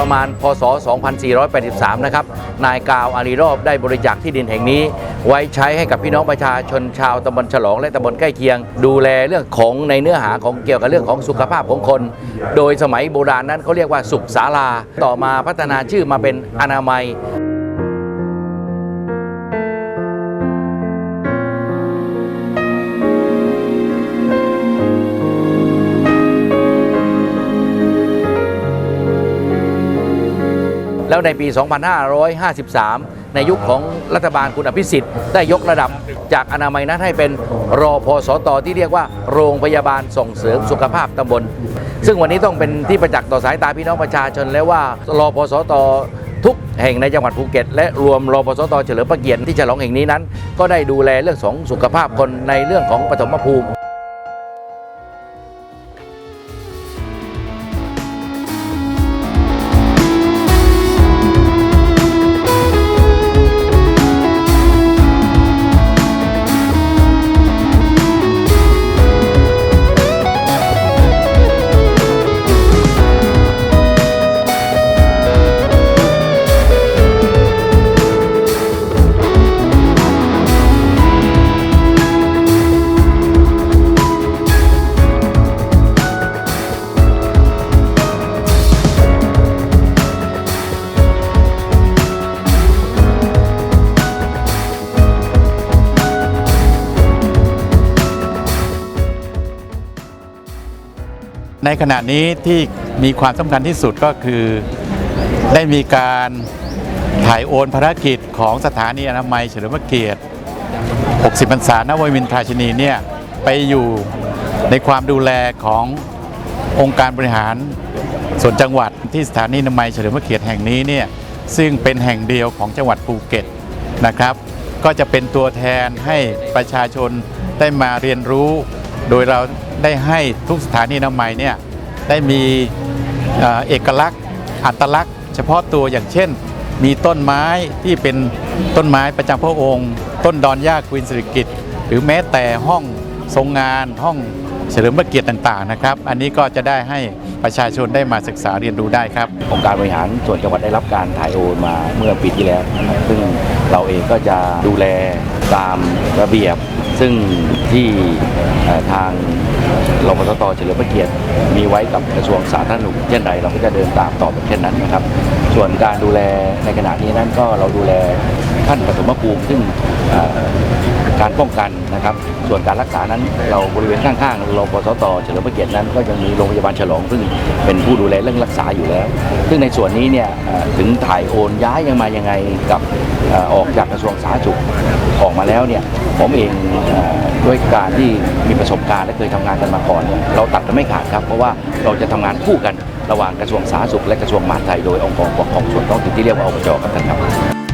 ประมาณพศ 2483 นะครับ นายกาวอารีรอบได้บริจาคที่ดินแห่งนี้ ไว้ใช้ให้กับพี่น้องประชาชนชาวตำบลฉลองและตำบลใกล้เคียง ดูแลเรื่องของในเนื้อหาของเกี่ยวกับเรื่องของสุขภาพของคน โดยสมัยโบราณนั้นเขาเรียกว่าสุขศาลา ต่อมาพัฒนาชื่อมาเป็นอนามัย แล้วในปี 2553 ในยุคของรัฐบาลคุณอภิสิทธิ์ได้ยกระดับจากอนามัยนั้นให้เป็นรอพอสตที่เรียกว่า โรงพยาบาลส่งเสริมสุขภาพตำบล ซึ่งวันนี้ต้องเป็นที่ประจักษ์ต่อสายตาพี่น้องประชาชนแล้วว่ารอพอสตทุกแห่งในจังหวัดภูเก็ต และรวมรอพอสตเฉลิมพระเกียรติที่ฉลองแห่งนี้นั้น ก็ได้ดูแลเรื่องของสุขภาพคนในเรื่องของปฐมภูมิ ในขณะนี้ที่มีความสำคัญที่สุดก็คือ ได้มีการถ่ายโอนภารกิจของสถานีอนามัยเฉลิมพระเกียรติ 60 พรรษานวมินทราชินีเนี่ยไปอยู่ในความดูแลขององค์การบริหารส่วนจังหวัดที่สถานีอนามัยเฉลิมพระเกียรติแห่งนี้เนี่ยซึ่งเป็นแห่งเดียวของจังหวัดภูเก็ตนะครับ ก็จะเป็นตัวแทนให้ประชาชนได้มาเรียนรู้ โดยเราได้ให้ทุกสถานีอนามัยเนี่ยได้มีเอกลักษณ์อัตลักษณ์ เฉพาะตัวอย่างเช่น มีต้นไม้ที่เป็นต้นไม้ประจำพระองค์ ต้นดอนย่าควีนสิริกิตหรือแม้แต่ห้องทรงงานห้องเฉลิมพระเกียรติต่างๆนะครับ อันนี้ก็จะได้ให้ประชาชนได้มาศึกษาเรียนรู้ได้ครับองค์การบริหารส่วนจังหวัดได้รับการถ่ายโอนมาเมื่อปีที่แล้ว ซึ่งเราเองก็จะดูแลตามระเบียบ ซึ่งที่ทางรพสตเฉลิมพระเกียรติมีไว้กับกระทรวงสาธารณสุขเช่นใดเราก็จะเดินตามต่อไปเช่นนั้นนะครับ ส่วนการดูแลในขณะนี้นั้นก็เราดูแล ขั้นปฐมภูมิซึ่งการป้องกันนะครับ ส่วนการรักษานั้นเราบริเวณข้างๆรพสตเฉลิมพระเกียรตินั้น ก็ยังมีโรงพยาบาลฉลองซึ่งเป็นผู้ดูแลเรื่องรักษาอยู่แล้ว ซึ่งในส่วนนี้เนี่ยถึงถ่ายโอนย้ายยังมายังไงกับอออกจากกระทรวงสาธารณสุขออกมาแล้วเนี่ยผมเองด้วยการที่มีประสบการณ์และเคยทำงานกันมาก่อนเนี่ยเราตัดกันไม่ขาดครับ เพราะว่าเราจะทำงานคู่กันระหว่างกระทรวงสาธารณสุข และกระทรวงมหาดไทยโดยองค์กรปกครองส่วนท้องถิ่นที่เรียกว่าอบจครับท่านครับ